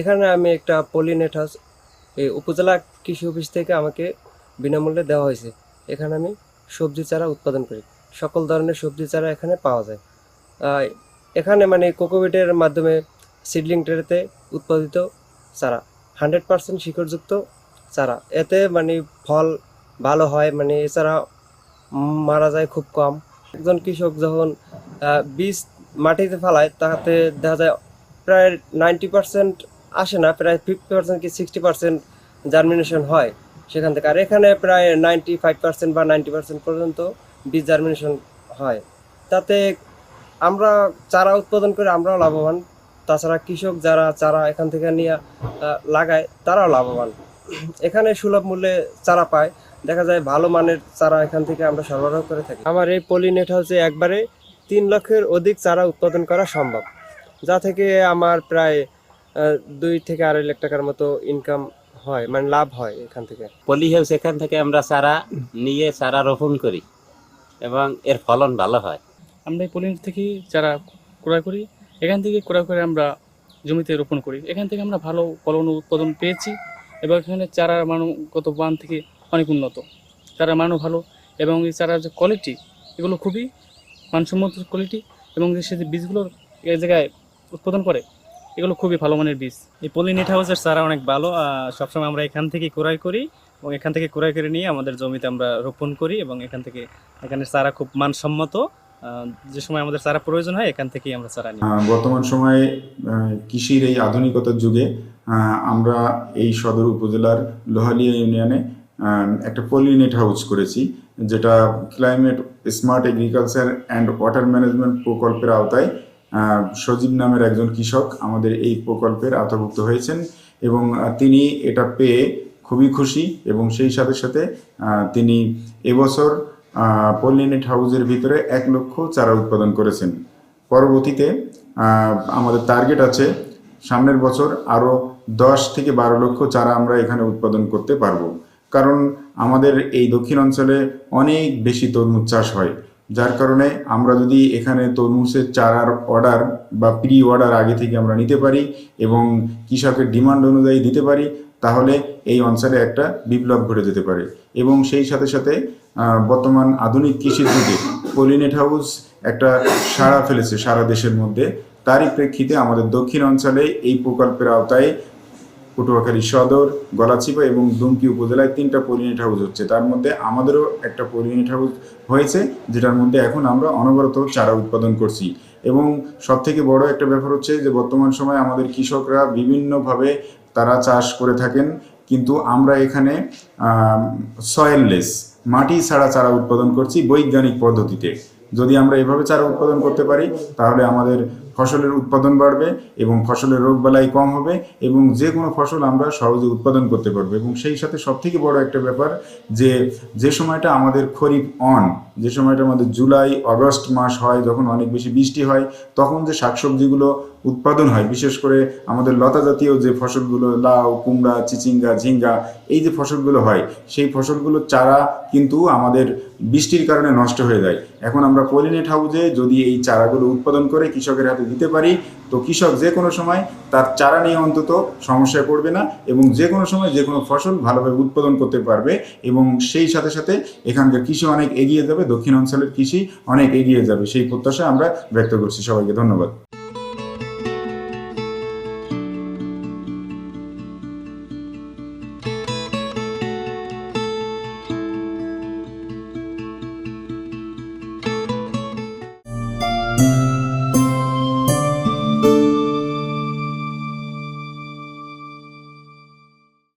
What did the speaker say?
এখানে আমি একটা পলিনেট হাউস এই উপজেলা কৃষি অফিস থেকে আমাকে বিনামূল্যে দেওয়া হয়েছে। এখানে আমি সবজি চারা উৎপাদন করি। সকল ধরনের সবজি চারা এখানে পাওয়া যায়। এখানে মানে কোকোবিটের মাধ্যমে সিডলিং ট্রেতে উৎপাদিত চারা, হান্ড্রেড পার্সেন্ট শিকড়যুক্ত চারা। এতে মানে ফল ভালো হয় মানে এছাড়া মারা যায় খুব কম। একজন কৃষক যখন বীজ মাটিতে ফেলায়, তাতে দেখা যায় প্রায় নাইনটি পার্সেন্ট আসে না, প্রায় ফিফটি পার্সেন্ট কি সিক্সটি পার্সেন্ট জার্মিনেশন হয় সেখান থেকে। আর এখানে প্রায় নাইনটি ফাইভ পার্সেন্ট বা নাইনটি পার্সেন্ট পর্যন্ত বীজ জার্মিনেশন হয়। তাতে আমরা চারা উৎপাদন করে আমরাও লাভবান। তাছাড়া কৃষক যারা চারা এখান থেকে নিয়ে লাগায়, তারাও লাভবান। এখানে সুলভ মূল্যে চারা পায়। দেখা যায় ভালো মানের চারা এখান থেকে আমরা সরবরাহ করে থাকি। আমার এই পলিনেট হাউসে একবারে তিন লক্ষের অধিক চারা উৎপাদন করা সম্ভব। যা থেকে আমার প্রায় দুই থেকে আড়াই লাখ টাকার মতো ইনকাম হয় মানে লাভ হয় এখান থেকে। পলি হাউস এখান থেকে আমরা চারা নিয়ে চারা রোপণ করি এবং এর ফলন ভালো হয়। আমরা এই পলিনেট থেকে চারা ক্রয় করি এখান থেকে ক্রয় করে আমরা জমিতে রোপণ করি। এখান থেকে আমরা ভালো ফলন উৎপাদন পেয়েছি এবং এখানে চারার মানগত মান থেকে অনেক উন্নত। চারার মানও ভালো এবং এই চারার যে কোয়ালিটি এগুলো খুবই মানসম্মত কোয়ালিটি এবং যে সে যে বীজগুলো এই জায়গায় উৎপাদন করে এগুলো খুবই ভালো মানের বীজ। এই পলিনেট হাউসের চারা অনেক ভালো সবসময় আমরা এখান থেকে ক্রয় করি এবং এখান থেকে ক্রয় করে নিয়ে আমাদের জমিতে আমরা রোপণ করি এবং এখান থেকে এখানে চারা খুব মানসম্মত যে সময় আমাদের চারা প্রয়োজন হয়, এখান থেকেই আমরা চারা নিই। বর্তমান সময়ে কৃষির এই আধুনিকতার যুগে আমরা এই সদর উপজেলার লোহালিয়া ইউনিয়নে একটা পলিনেট হাউস করেছি, যেটা climate smart agriculture and water management প্রকল্পের আওতায় সজীব নামের একজন কৃষক আমাদের এই প্রকল্পের আওতাভুক্ত হয়েছেন এবং তিনি এটা পেয়ে খুবই খুশি এবং সেই সাথে সাথে তিনি এবছর পলিনেট হাউসের ভিতরে এক লক্ষ চারা উৎপাদন করেছেন। পরবর্তীতে আমাদের টার্গেট আছে সামনের বছর আরও দশ থেকে বারো লক্ষ চারা আমরা এখানে উৎপাদন করতে পারব। কারণ আমাদের এই দক্ষিণ অঞ্চলে অনেক বেশি তরমুজ চাষ হয়। যার কারণে আমরা যদি এখানে তরমুজের চারার অর্ডার বা প্রি অর্ডার আগে থেকে আমরা নিতে পারি এবং কৃষকের ডিমান্ড অনুযায়ী দিতে পারি, তাহলে এই অঞ্চলে একটা বিপ্লব ঘটে যেতে পারে। এবং সেই সাথে সাথে বর্তমান আধুনিক কৃষির যুগে পলিনেট হাউস একটা সাড়া ফেলেছে সারা দেশের মধ্যে। তারই প্রেক্ষিতে আমাদের দক্ষিণ অঞ্চলে এই প্রকল্পের আওতায় পটুয়াখালী সদর, গলাচিপা এবং দুমকি উপজেলায় তিনটা পলিনেট হাউস হচ্ছে। তার মধ্যে আমাদেরও একটা পলিনেট হাউস হয়েছে, যেটার মধ্যে এখন আমরা অনবরত চারা উৎপাদন করছি। এবং সব থেকে বড় একটা ব্যাপার হচ্ছে যে, বর্তমান সময়ে আমাদের কৃষকরা বিভিন্নভাবে তারা চাষ করে থাকেন, কিন্তু আমরা এখানে সয়েললেস মাটি ছাড়া চারা উৎপাদন করছি বৈজ্ঞানিক পদ্ধতিতে। যদি আমরা এভাবে চারা উৎপাদন করতে পারি, তাহলে আমাদের ফসলের উৎপাদন বাড়বে এবং ফসলের রোগ রোগবালাই কম হবে এবং যে কোনো ফসল আমরা সহজে উৎপাদন করতে পারব। এবং সেই সাথে সবথেকে বড় একটা ব্যাপার যে যে সময়টা আমাদের খরিফ অন, যে সময়টা আমাদের জুলাই, আগস্ট মাস হয় যখন অনেক বেশি বৃষ্টি হয়, তখন যে শাকসবজিগুলো উৎপাদন হয়, বিশেষ করে আমাদের লতা জাতীয় যে ফসলগুলো, লাউ, কুমড়া, চিচিঙ্গা, ঝিঙ্গা, এই যে ফসলগুলো হয়, সেই ফসলগুলোর চারা কিন্তু আমাদের বৃষ্টির কারণে নষ্ট হয়ে যায়। এখন আমরা পলিনেট হাউসে যদি এই চারাগুলো উৎপাদন করে কৃষকের হাতে দিতে পারি, তো কৃষক যে কোনো সময় তার চারা নিয়ে অন্তত সমস্যায় পড়বে না এবং যে কোনো সময় যে কোনো ফসল ভালোভাবে উৎপাদন করতে পারবে এবং সেই সাথে সাথে এখানকার কৃষি অনেক এগিয়ে যাবে, দক্ষিণ অঞ্চলের কৃষি অনেক এগিয়ে যাবে, সেই প্রত্যাশা আমরা ব্যক্ত করছি সবাইকে। ধন্যবাদ।